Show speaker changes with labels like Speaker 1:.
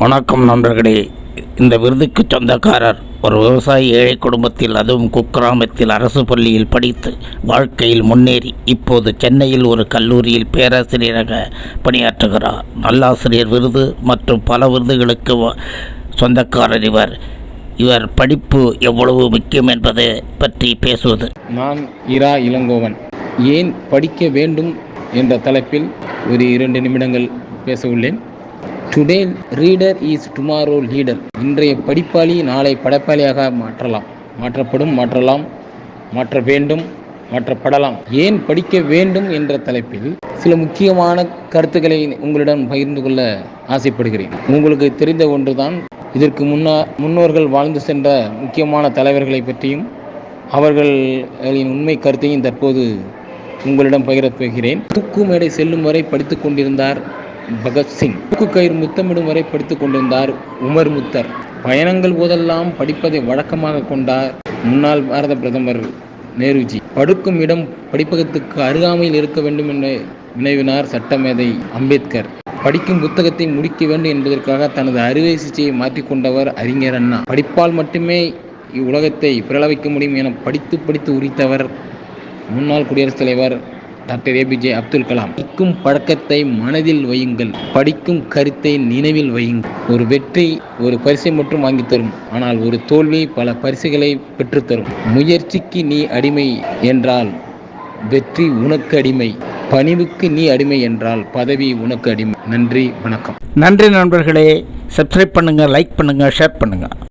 Speaker 1: வணக்கம் நண்பர்களே. இந்த விருதுக்கு சொந்தக்காரர் ஒரு விவசாயி ஏழை குடும்பத்தில் அதுவும் குக்கிராமத்தில் அரசு பள்ளியில் படித்து வாழ்க்கையில் முன்னேறி இப்போது சென்னையில் ஒரு கல்லூரியில் பேராசிரியராக பணியாற்றுகிறார். நல்லாசிரியர் விருது மற்றும் பல விருதுகளுக்கு சொந்தக்காரர் இவர். இவர் படிப்பு எவ்வளவு முக்கியம் என்பதை பற்றி பேசுவது.
Speaker 2: நான் இரா இளங்கோவன். ஏன் படிக்க வேண்டும் என்ற தலைப்பில் ஒரு இரண்டு நிமிடங்கள் பேச உள்ளேன். Today reader is tomorrow leader இன்றைய படிப்பாளி நாளை படைப்பாளியாக மாற்றலாம். மாற்றப்படும் மாற்றலாம் மாற்ற வேண்டும் மாற்றப்படலாம். ஏன் படிக்க வேண்டும் என்ற தலைப்பில் சில முக்கியமான கருத்துக்களை உங்களிடம் பகிர்ந்து கொள்ள ஆசைப்படுகிறேன். உங்களுக்கு தெரிந்த ஒன்றுதான் இதற்கு முன்னா முன்னோர்கள் வாழ்ந்து சென்ற முக்கியமான தலைவர்களை பற்றியும் அவர்களின் உண்மை கருத்தையும் தற்போது உங்களிடம் பகிரப் போகிறேன். தூக்கு மேடை செல்லும் வரை படித்துக் கொண்டிருந்தார் பகத்சிங் தூக்கு கயிறு முத்தமிடும் வரை படித்துக் கொண்டிருந்தார் உமர் முத்தர். பயணங்கள் போதெல்லாம் படிப்பதை வழக்கமாக கொண்டார் முன்னாள் பாரத பிரதமர் நேருஜி. படுக்கும் இடம் படிப்பகத்துக்கு அருகாமையில் இருக்க வேண்டும் என்று வினைவினார் சட்டமேதை அம்பேத்கர். படிக்கும் புத்தகத்தை முடிக்க வேண்டும் என்பதற்காக தனது அறுவை சிகிச்சையை மாற்றிக்கொண்டவர் அறிஞர் அண்ணா. படிப்பால் மட்டுமே இவ்வுலகத்தை பிறளவைக்க முடியும் என படித்து படித்து உரித்தவர் முன்னாள் குடியரசுத் தலைவர் டாக்டர் ஏபிஜே அப்துல் கலாம். படிக்கும் பழக்கத்தை மனதில் வையுங்கள். படிக்கும் கருத்தை நினைவில் வையுங்கள். ஒரு வெற்றி ஒரு பரிசை மட்டும் வாங்கித் தரும். ஆனால் ஒரு தோல்வி பல பரிசுகளை பெற்றுத்தரும் முயற்சிக்கு நீ அடிமை என்றால் வெற்றி உனக்கு அடிமை. பணிவுக்கு நீ அடிமை என்றால் பதவி உனக்கு அடிமை. நன்றி வணக்கம்.
Speaker 1: நன்றி நண்பர்களே. சப்ஸ்கிரைப் பண்ணுங்கள் லைக் பண்ணுங்கள் ஷேர் பண்ணுங்கள்